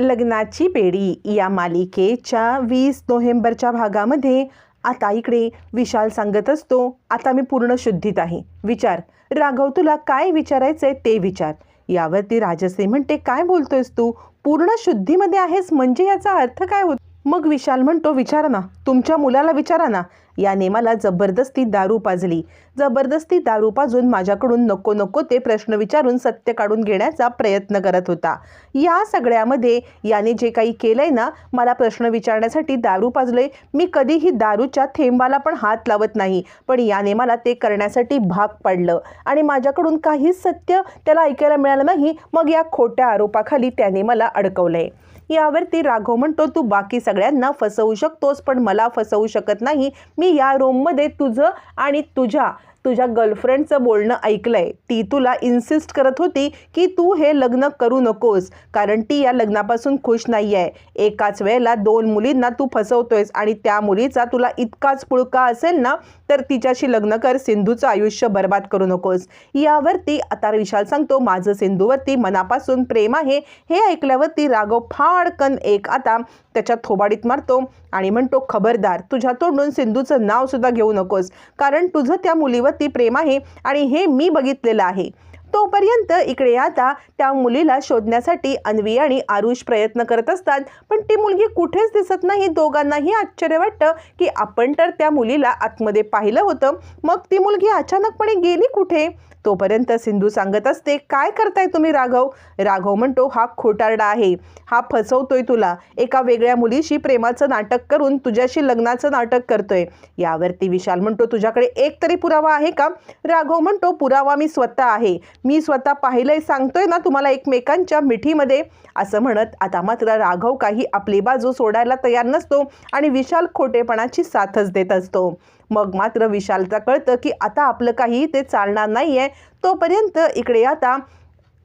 लग्नाची बेडी या मालिकेच्या वीस नोव्हेंबरच्या भागामध्ये आता इकडे विशाल सांगत असतो आता मी पूर्ण शुद्धीत आहे. विचार. राघव तुला काय विचारायचंय ते विचार. यावरती राजश्री म्हणते काय बोलतोयस तू? पूर्ण शुद्धीमध्ये आहेस म्हणजे याचा अर्थ काय होतो? मग विशाल म्हणतो विचारा ना तुमच्या मुलाला विचारा ना. याने मला जबरदस्ती दारू पाजली. जबरदस्ती दारू पाजून माझ्याकडून नको नको ते प्रश्न विचारून सत्य काढून घेण्याचा प्रयत्न करत होता. या सगळ्यामध्ये याने जे काही केलंय ना मला प्रश्न विचारण्यासाठी दारू पाजलंय. मी कधीही दारूच्या थेंबाला पण हात लावत नाही पण याने मला ते करण्यासाठी भाग पाडलं. आणि माझ्याकडून काहीच सत्य त्याला ऐकायला मिळालं नाही मग या खोट्या आरोपाखाली त्याने मला अडकवलंय. यावरती राघव म्हणतो तू बाकी सगळ्यांना फसवू शकतोस पण मला फसवू शकत नाही. मी या रूममध्ये तुझं आणि तुझ्या तुझ्या गर्लफ्रेंडचं बोलणं ऐकलंय. ती तुला इन्सिस्ट करत होती की तू हे लग्न करू नकोस कारण ती या लग्नापासून खुश नाही आहे एकाच वेळेला दोन मुलींना तू फसवतोयस आणि त्या मुलीचा तुला इतकाच पुळका असेल ना तर तिच्याशी लग्न कर सिंधूचं आयुष्य बर्बाद करू नकोस. यावरती आता विशाल सांगतो माझं सिंधूवरती मनापासून प्रेम आहे. हे ऐकल्यावरती राघव फाडकन एक आता त्याच्या थोबाडीत मारतो आणि म्हणतो खबरदार तुझ्या तोंडून सिंधूचं नाव सुद्धा घेऊ नकोस कारण तुझं त्या मुलीवर मुलीवरती प्रेम आहे आणि हे मी बघितलेलं आहे. तोपर्यंत इकडे आता त्या मुलीला शोधण्यासाठी अन्वी आणि आरुष प्रयत्न करत असतात. पण ती मुलगी कुठेच दिसत नाही. दोघांनाही आश्चर्य वाटतं की आपण तर त्या मुलीला आतमध्ये पाहिलं होतं. मग ती मुलगी अचानकपणे गेली कुठे? तोपर्यंत सिंधू सांगत असते काय करताय तुम्ही राघव? राघव म्हणतो हा खोटारडा आहे. हा फसवतोय तुला. एका वेगळ्या मुलीशी प्रेमाचं नाटक करून तुझ्याशी लग्नाचं नाटक करतोय. यावरती विशाल म्हणतो तुझ्याकडे एक तरी पुरावा आहे का? राघव म्हणतो पुरावा मी स्वतः आहे. मी स्वतः पाहिलंय सांगतोय ना तुम्हाला एकमेकांच्या मिठीमध्ये. असं म्हणत आता मात्र राघव काही आपली बाजू सोडायला तयार नसतो आणि विशाल खोटेपणाची साथच देत असतो. मग मात्र विशालचा कळतं की आता आपलं काही ते चालणार नाही आहे तोपर्यंत इकडे आता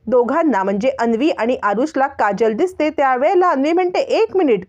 दोघांना म्हणजे अन्वी आणि आरुषला काजल दिसते. त्यावेळेला अन्वी म्हणते एक मिनिट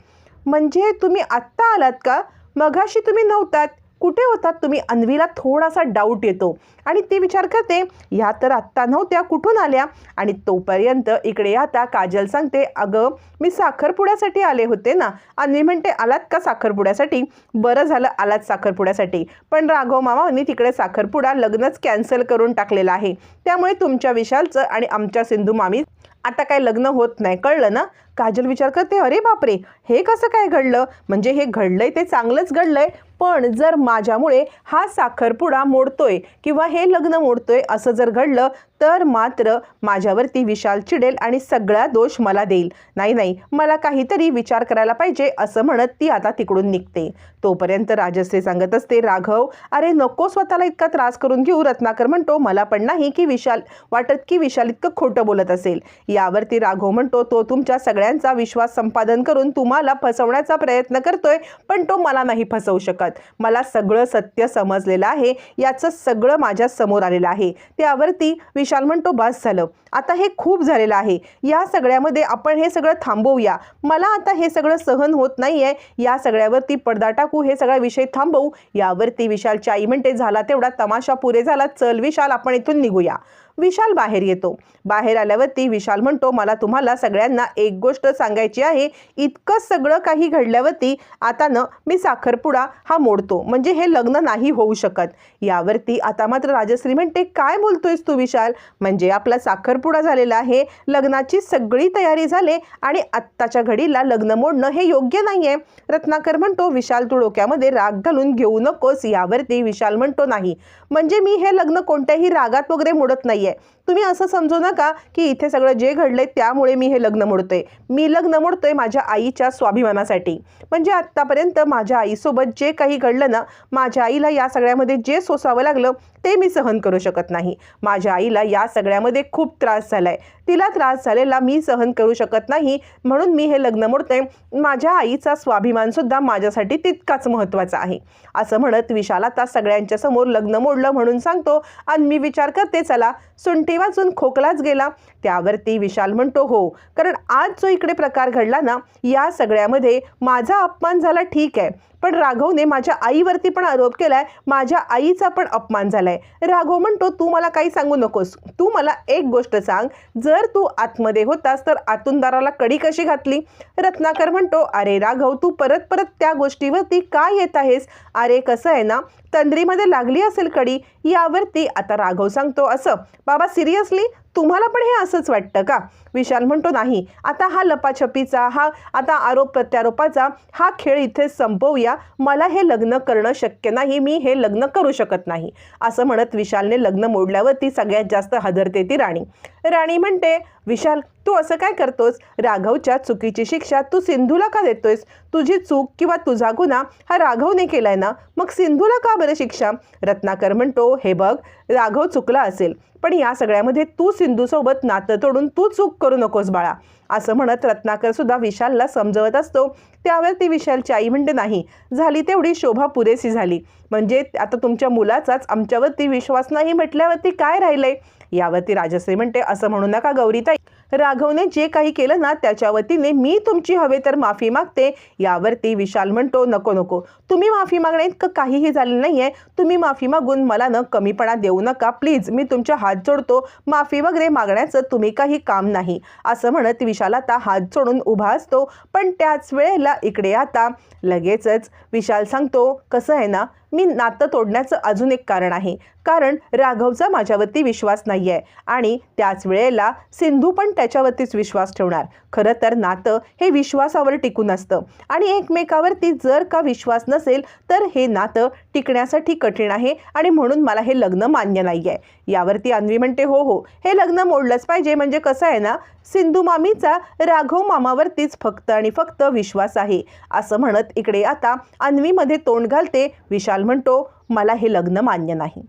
म्हणजे तुम्ही आत्ता आलात का? मघाशी तुम्ही नव्हतात. कुठे होतात? तुम्ही अन्वीला थोडासा डाऊट येतो. आणि ती विचार करते ह्या तर आत्ता नव्हत्या कुठून आल्या? आणि तोपर्यंत इकडे आता काजल सांगते अगं मी साखरपुड्यासाठी आले होते ना. अन्वी म्हणते आलात का साखरपुड्यासाठी? बरं झालं आलात साखरपुड्यासाठी. पण राघव मामांनी तिकडे साखरपुडा लग्नच कॅन्सल करून टाकलेला आहे. त्यामुळे तुमच्या विशालचं आणि आमच्या सिंधू मामी आता काय लग्न होत नाही. कळलं ना? काजल विचार करते अरे बापरे हे कसं काय घडलं? म्हणजे हे घडलंय ते चांगलंच घडलंय पण जर माझ्यामुळे हा साखरपुडा मोडतोय किंवा हे लग्न मोडतोय असं जर घडलं तर मात्र माझ्यावरती विशाल चिडेल आणि सगळा दोष मला देईल. नाही नाही मला काहीतरी विचार करायला पाहिजे असं म्हणत ती आता तिकडून निघते. तोपर्यंत राजश्री सांगत असते राघव अरे नको स्वतःला इतका त्रास करून घेऊ रत्नाकर म्हणतो मला पण नाही की विशाल वाटत की विशाल इतकं खोटं बोलत असेल. यावरती राघव म्हणतो तो तुमच्या सगळ्या सगळ्यांचा विश्वास संपादन करून तुम्हाला फसवण्याचा प्रयत्न करतोय पण तो मला नाही फसवू शकत. मला सगळं सत्य समजलेलं आहे याचं सगळं माझ्यासमोर आलेलं आहे. त्यावरती विशाल म्हणतो बस झालं. आता हे खूप झालेलं आहे. या सगळ्यामध्ये आपण हे सगळं थांबवूया. मला आता हे सगळं सहन होत नाही आहे या सगळ्यावरती पडदा टाकू हे सगळा विषय थांबवू. यावरती विशालची आई म्हणते झाला तेवढा तमाशा पुरे झाला. चल विशाल आपण इथून निघूया. विशाल बाहेर येतो. बाहेर आल्यावरती विशाल म्हणतो मला तुम्हाला सगळ्यांना एक गोष्ट सांगायची आहे. इतकं सगळं काही घडल्यावरती आता न मी साखरपुडा हा मोडतो. म्हणजे हे लग्न नाही होऊ शकत. यावरती आता मात्र राजश्री म्हणते काय बोलतोयस तू विशाल? म्हणजे आपला साखरपुडा झालेला आहे. लग्नाची सगळी तयारी झाली आणि आत्ताच्या घडीला लग्न मोडणं हे योग्य नाही आहे रत्नाकर म्हणतो विशाल तू डोक्यामध्ये राग घालून घेऊ नकोस. यावरती विशाल म्हणतो नाही. म्हणजे मी हे लग्न कोणत्याही रागात वगैरे मोडत नाही आहे तुम्ही असं समजू नका की इथे सगळं जे घडलंय त्यामुळे मी हे लग्न मोडतोय. मी लग्न मोडतोय माझ्या आईच्या स्वाभिमानासाठी. म्हणजे आत्तापर्यंत माझ्या आईसोबत जे काही घडलं ना माझ्या आईला या सगळ्यामध्ये जे सोसावं लागलं ते मी सहन करू शकत नाही. माझ्या आईला या सगळ्यामध्ये खूप त्रास झालाय. तिला त्रास झालेला मी सहन करू शकत नाही म्हणून मी हे लग्न मोडते माझ्या आईचा स्वाभिमान सुद्धा माझ्यासाठी तितकाच महत्त्वाचा आहे. असं म्हणत विशाल आता सगळ्यांच्या समोर लग्न मोडलं म्हणून सांगतो आणि मी विचार करते चला. सुंठी वाचून खोकलाच गेला. त्यावरती विशाल म्हणतो हो. कारण आज जो इकडे प्रकार घडला ना या सगळ्यामध्ये माझा अपमान झाला ठीक आहे. पण राघवने माझ्या आईवरती पण आरोप केलाय. माझ्या आईचा पण अपमान झालाय. राघव म्हणतो तू मला काही सांगू नकोस. तू मला एक गोष्ट सांग. जर तू आतमध्ये होतास तर आतून दाराला कडी कशी घातली? रत्नाकर म्हणतो अरे राघव तू परत परत त्या गोष्टीवरती का येत आहेस? अरे कसं आहे ना तंद्रीमध्ये लागली असेल कडी यावरती आता राघव सांगतो असं. बाबा सिरियसली? तुम्हाला पण हे असंच वाटतं का? विशाल म्हणतो नाही आता हा लपाछपीचा हा आता आरोप प्रत्यारोपाचा हा खेळ इथे संपवूया. मला हे लग्न करणं शक्य नाही मी हे लग्न करू शकत नाही. असं म्हणत विशालने लग्न मोडल्यावरती सगळ्यात जास्त हजरते ती राणी. राणी म्हणते विशाल तू असं काय करतोस? राघवच्या चुकीची शिक्षा तू सिंधूला का देतोयस? तुझी चूक किंवा तुझा गुन्हा हा राघवने केलाय ना? मग सिंधूला का बरं शिक्षा? रत्नाकर म्हणतो हे बघ राघव चुकला असेल पण या सगळ्यामध्ये तू सिंधूसोबत नातं तोडून तू चूक करू नकोस बाळा. असं म्हणत रत्नाकर सुद्धा विशालला समजवत असतो. त्यावर ती विशालची आई म्हणते नाही झाली तेवढी शोभा पुरेसी झाली. म्हणजे आता तुमच्या मुलाचाच आमच्यावरती विश्वास नाही म्हटल्यावरती काय राहिलंय? यावरती राजश्री म्हणते असं म्हणू नका गौरीताई. राघवने जे काही केलं ना त्याच्या वतीने मी तुमची हवे तर माफी मागते. यावरती विशाल म्हणतो नको नको. तुम्ही माफी मागण्या इतकं काहीही झालेलं नाही आहे तुम्ही माफी मागून मला न कमीपणा देऊ नका. प्लीज मी तुमच्या हात जोडतो. माफी वगैरे मागण्याचं तुम्ही काही काम नाही. असं म्हणत विशाल आता हात जोडून उभा असतो. पण त्याच वेळेला इकडे आता लगेचच विशाल सांगतो कसं आहे ना मी नातं तोडण्याचं अजून एक कारण आहे. कारण राघवचा माझ्यावरती विश्वास नाही आहे आणि त्याच वेळेला सिंधू पण त्याच्यावरतीच विश्वास ठेवणार. खरं तर नातं हे विश्वासावर टिकून असतं आणि एकमेकावरती जर का विश्वास नसेल तर हे नातं टिकण्यासाठी कठीण आहे आणि म्हणून मला हे लग्न मान्य नाही आहे यावरती अन्वी म्हणते हो हो हे लग्न मोडलंच पाहिजे. म्हणजे कसं आहे ना सिंधू मामीचा राघव मामावरतीच फक्त आणि फक्त विश्वास आहे. असं म्हणत इकडे आता अन्वीमध्ये तोंड घालते विशाल म्हणतो मला हे लग्न मान्य नाही.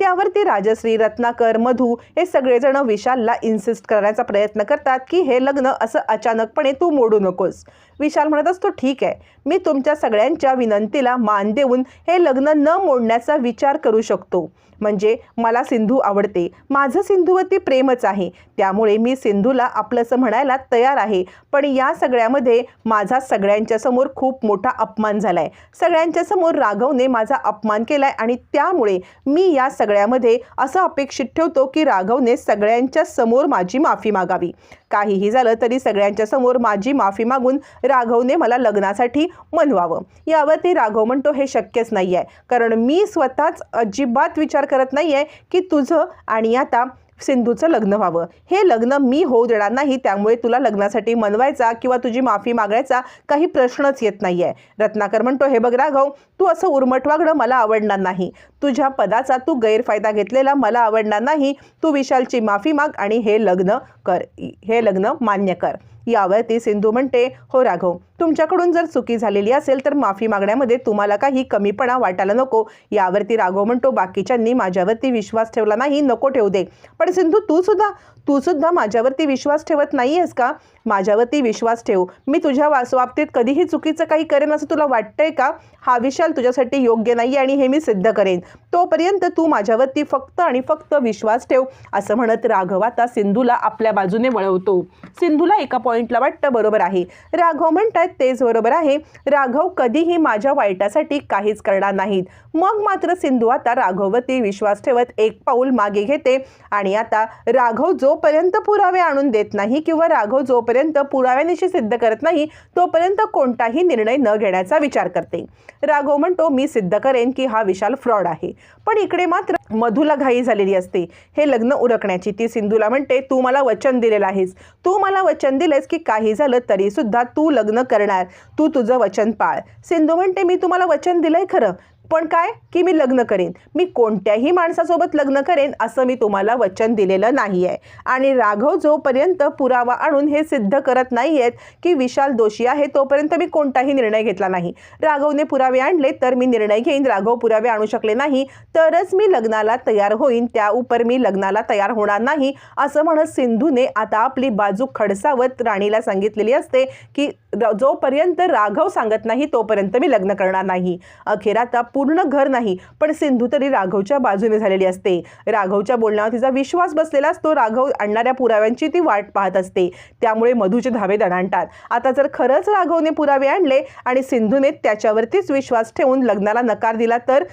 त्यावरती राजश्री रत्नाकर मधू हे सगळेजण विशालला इन्सिस्ट करण्याचा प्रयत्न करतात की हे लग्न असं अचानकपणे तू मोडू नकोस. विशाल म्हणत असतो ठीक आहे. मी तुमच्या सगळ्यांच्या विनंतीला मान देऊन हे लग्न न मोडण्याचा विचार करू शकतो. म्हणजे मला सिंधू आवडते. माझं सिंधूवरती प्रेमच आहे. त्यामुळे मी सिंधूला आपलंसं म्हणायला तयार आहे. पण या सगळ्यामध्ये माझा सगळ्यांच्या समोर खूप मोठा अपमान झाला आहे सगळ्यांच्या समोर राघवने माझा अपमान केला आहे आणि त्यामुळे मी या सगळ्यामध्ये असं अपेक्षित ठेवतो की राघवने सगळ्यांच्या समोर माझी माफी मागावी. काहीही झालं तरी सगळ्यांच्या समोर माझी माफी मागून राघवने मला लग्नासाठी मनवावं. यावरती राघव म्हणतो हे शक्यच नाही आहे कारण मी स्वतःच अजिबात विचार करत नाही आहे की तुझं आणि आता सिंधूचं लग्न व्हावं. हे लग्न मी होऊ देणार नाही त्यामुळे तुला लग्नासाठी मनवायचा किंवा तुझी माफी मागायचा काही प्रश्नच येत नाही आहे रत्नाकर म्हणतो हे बघ राघव तू असं उर्मट वागणं मला आवडणार नाही. तुझ्या पदाचा तू गैरफायदा घेतलेला मला आवडणार नाही. तू विशालची माफी माग आणि हे लग्न कर हे लग्न मान्य कर. यावरती सिंधू म्हणते हो राघव तुमच्याकडून जर चुकी झालेली असेल तर माफी मागण्यामध्ये तुम्हाला काही कमीपणा वाटायला नको. यावरती राघव म्हणतो बाकीच्यांनी माझ्यावरती विश्वास ठेवला नाही नको ठेवू दे. पण सिंधू तू सुद्धा तू सुद्धा माझ्यावरती विश्वास ठेवत नाही आहेस का? माझ्यावरती विश्वास ठेव. मी तुझ्या वास बाबतीत कधीही चुकीचं काही करेन असं तुला वाटतंय का? हा विशाल तुझ्यासाठी योग्य नाही आणि हे मी सिद्ध करेन. तोपर्यंत तू माझ्यावरती फक्त आणि फक्त विश्वास ठेव असं म्हणत राघव आता सिंधूला आपल्या बाजूने वळवतो. सिंधूला एका पॉईंटला वाटतं बरोबर आहे. राघव म्हणतात तेच बरोबर आहे. राघव कधीही माझ्या वाईटासाठी काहीच करणार नाहीत. मग मात्र सिंधू आता राघववरती विश्वास ठेवत एक पाऊल मागे घेते आणि आता राघव जोपर्यंत पुरावे आणून देत नाही किंवा राघव जोपर्यंत पुराव्यानिशी सिद्ध करत नाही तोपर्यंत कोणताही निर्णय न घेण्याचा विचार करते. राघव म्हणतो मी सिद्ध करेन की हा विशाल फ्रॉड आहे. पण इकडे मात्र मधूला घाई झालेली असते. हे लग्न उरकण्याची ती सिंधूला म्हणते तू मला वचन दिलेलं आहेस. तू मला वचन दिलंस की काही झालं तरी सुद्धा तू लग्न करणार. तू तुझं वचन पाळ. सिंधू म्हणते मी तुम्हाला वचन दिलंय खरं. पण काय? की मी लग्न करेन. मी कोणत्याही माणसासोबत लग्न करेन असं मी तुम्हाला वचन दिलेलं नाही आहे आणि राघव जोपर्यंत पुरावा आणून हे सिद्ध करत नाही आहेत की विशाल दोषी आहे तोपर्यंत मी कोणताही निर्णय घेतला नाही. राघवने पुरावे आणले तर मी निर्णय घेईन. राघव पुरावे आणू शकले नाही तरच मी लग्नाला तयार होईन. त्या उपर मी लग्नाला तयार होणार नाही असं म्हणत सिंधूने आता आपली बाजू खडसावत राणीला सांगितलेली असते की र- जोपर्यंत राघव सांगत नाही तोपर्यंत मी लग्न करणार नाही. अखेर आता पूर्ण घर नाही पण सिंधू तरी राघवच्या बाजूने झालेली असते. राघवच्या बोलण्यावर तिचा विश्वास बसलेला असतो. राघव आणणाऱ्या पुराव्यांची ती वाट पाहत असते. त्यामुळे मधूचे धावे दणाणतात. आता जर खरंच राघवने पुरावे आणले आणि सिंधूने त्याच्यावरतीच विश्वास ठेवून लग्नाला नकार दिला तर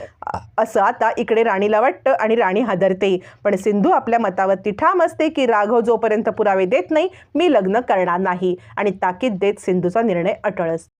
असं आता इकडे राणीला वाटतं आणि राणी हादरते. पण सिंधू आपल्या मतावरती ठाम असते की राघव जोपर्यंत पुरावे देत नाही मी लग्न करणार नाही. आणि ताकीद देत सिंधूचा निर्णय अटळ असतो.